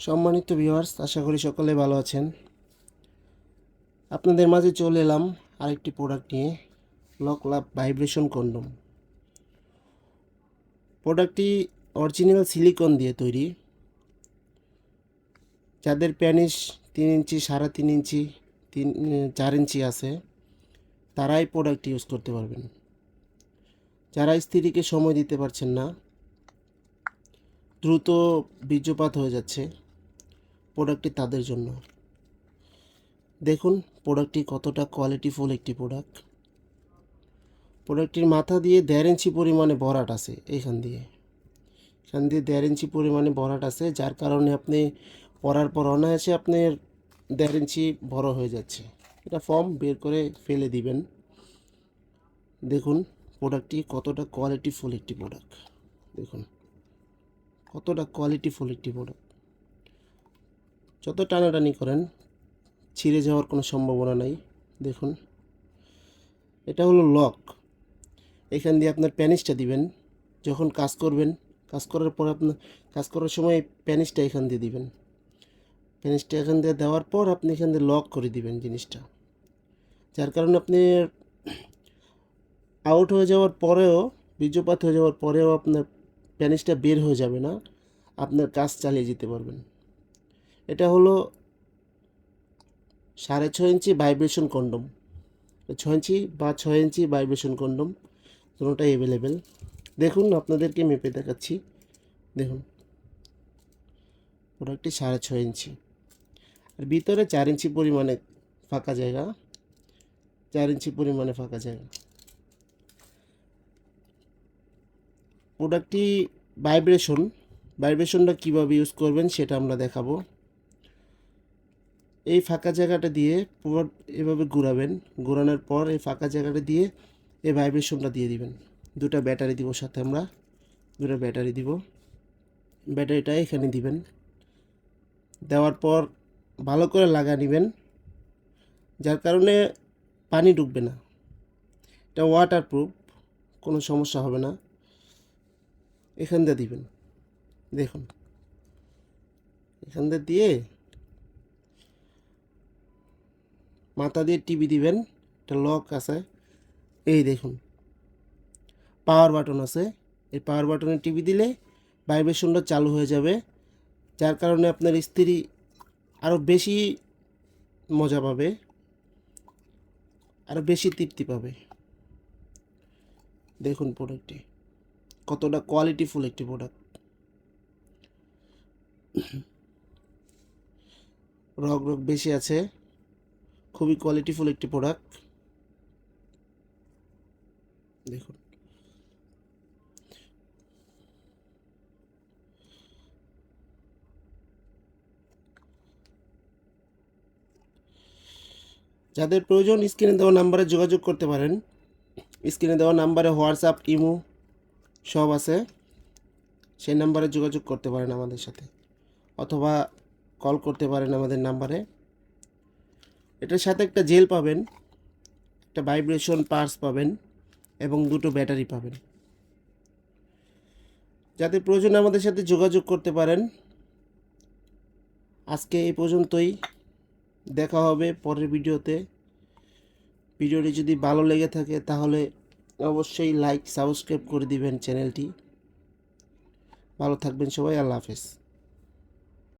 সম্মানিত ভিউয়ার্স আশা করি সকলে ভালো আছেন। আপনাদের মাঝে চলে এলাম আরেকটি প্রোডাক্ট নিয়ে লক লাভ ভাইব্রেশন কন্ডম প্রোডাক্টটি অরিজিনাল সিলিকন দিয়ে তৈরি। যাদের প্যানিস তিন ইঞ্চি, সাড়ে তিন ইঞ্চি, তিন, চার ইঞ্চি আছে, তারাই প্রোডাক্টটি ইউজ করতে পারবেন। যারা স্ত্রীকে সময় দিতে পারছেন না, দ্রুত বীর্যপাত হয়ে যাচ্ছে। প্রোডাক্টটি তাদের জন্য। দেখুন, প্রোডাক্টটি কতটা কোয়ালিটিফুল একটি প্রোডাক্ট। প্রোডাক্টটির মাথা দিয়ে দেড় ইঞ্চি পরিমাণে ভরাট আছে এইখান দিয়ে। এখান দিয়ে দেড় ইঞ্চি পরিমাণে ভরাট আছে, যার কারণে আপনি পরার পর অনায়াসে আপনার দেড় ইঞ্চি বড় হয়ে যাচ্ছে। এটা ফর্ম বের করে ফেলে দিবেন। দেখুন, প্রোডাক্টটি কতটা কোয়ালিটিফুল একটি প্রোডাক্ট। দেখুন, কতটা কোয়ালিটিফুল একটি প্রোডাক্ট। যত টানাটানি করেন, ছিঁড়ে যাওয়ার কোনো সম্ভাবনা নাই। দেখুন, এটা হলো লক এখান দিয়ে আপনার প্যানিসটা দিবেন। যখন কাজ করবেন, কাজ করার পর আপনার, কাজ করার সময় প্যানিসটা এখান দিয়ে দিবেন। প্যানিসটা এখান দিয়ে দেওয়ার পর আপনি এখান দিয়ে লক করে দিবেন জিনিসটা। যার কারণে আপনি আউট হয়ে যাওয়ার পরেও, বীর্যপাত হয়ে যাওয়ার পরেও আপনার প্যানিসটা বের হয়ে যাবে না। আপনার কাজ চালিয়ে যেতে পারবেন। এটা হলো সাড়ে ছয় ইঞ্চি ভাইব্রেশন কন্ডম। ছয় ইঞ্চি বা ছয় ইঞ্চি ভাইব্রেশন কন্ডম দুটোটাই অ্যাভেলেবেল দেখুন, আপনাদেরকে মেপে দেখাচ্ছি। দেখুন, প্রোডাক্টটি সাড়ে ছয় ইঞ্চি। আর ভিতরে চার ইঞ্চি পরিমাণে ফাঁকা জায়গা। চার ইঞ্চি পরিমাণে ফাঁকা জায়গা। প্রোডাক্টটি ভাইব্রেশন। ভাইব্রেশনটা কীভাবে ইউজ করবেন সেটা আমরা দেখাবো। এই ফাঁকা জায়গাটা দিয়ে পুরো এভাবে ঘুরাবেন। ঘোরানোর পর এই ফাঁকা জায়গাটা দিয়ে এই ভাইব্রেশনটা দিয়ে দিবেন। দুটা ব্যাটারি দিব সাথে আমরা। দুটো ব্যাটারি দিব। ব্যাটারিটা এখানে দিবেন। দেওয়ার পর ভালো করে লাগা নেবেন। যার কারণে পানি ঢুকবে না। এটা ওয়াটার প্রুফ কোনো সমস্যা হবে না। এখান দিয়ে দিবেন। দেখুন। এখান দিয়ে দিয়ে মাথা দিয়ে টিভি দিবেন, একটা লক আছে। এই দেখুন পাওয়ার বাটন আছে। এই পাওয়ার বাটনে টিভি দিলে ভাইব্রেশনটা চালু হয়ে যাবে, যার কারণে আপনার স্ত্রী আরও বেশি মজা পাবে আরও বেশি তৃপ্তি পাবে। দেখুন প্রোডাক্টটি কতটা কোয়ালিটিফুল একটি প্রোডাক্ট রগ রগ বেশি আছে। খুবই কোয়ালিটিফুল একটি প্রোডাক্ট দেখুন। যাদের প্রয়োজন স্ক্রিনে দেওয়া নাম্বারে যোগাযোগ করতে পারেন। স্ক্রিনে দেওয়া নাম্বারে হোয়াটসঅ্যাপ, ইমো সব আছে। সেই নাম্বারে যোগাযোগ করতে পারেন আমাদের সাথে। অথবা কল করতে পারেন আমাদের নাম্বারে। এটার সাথে একটা জেল পাবেন, একটা ভাইব্রেশন পার্স পাবেন এবং দুটো ব্যাটারি পাবেন। যাতে প্রয়োজন আমাদের সাথে যোগাযোগ করতে পারেন, আজকে এই পর্যন্তই। দেখা হবে পরের ভিডিওতে। ভিডিওটি যদি ভালো লেগে থাকে তাহলে অবশ্যই লাইক সাবস্ক্রাইব করে দিবেন চ্যানেলটি। ভালো থাকবেন সবাই, আল্লাহ হাফেজ।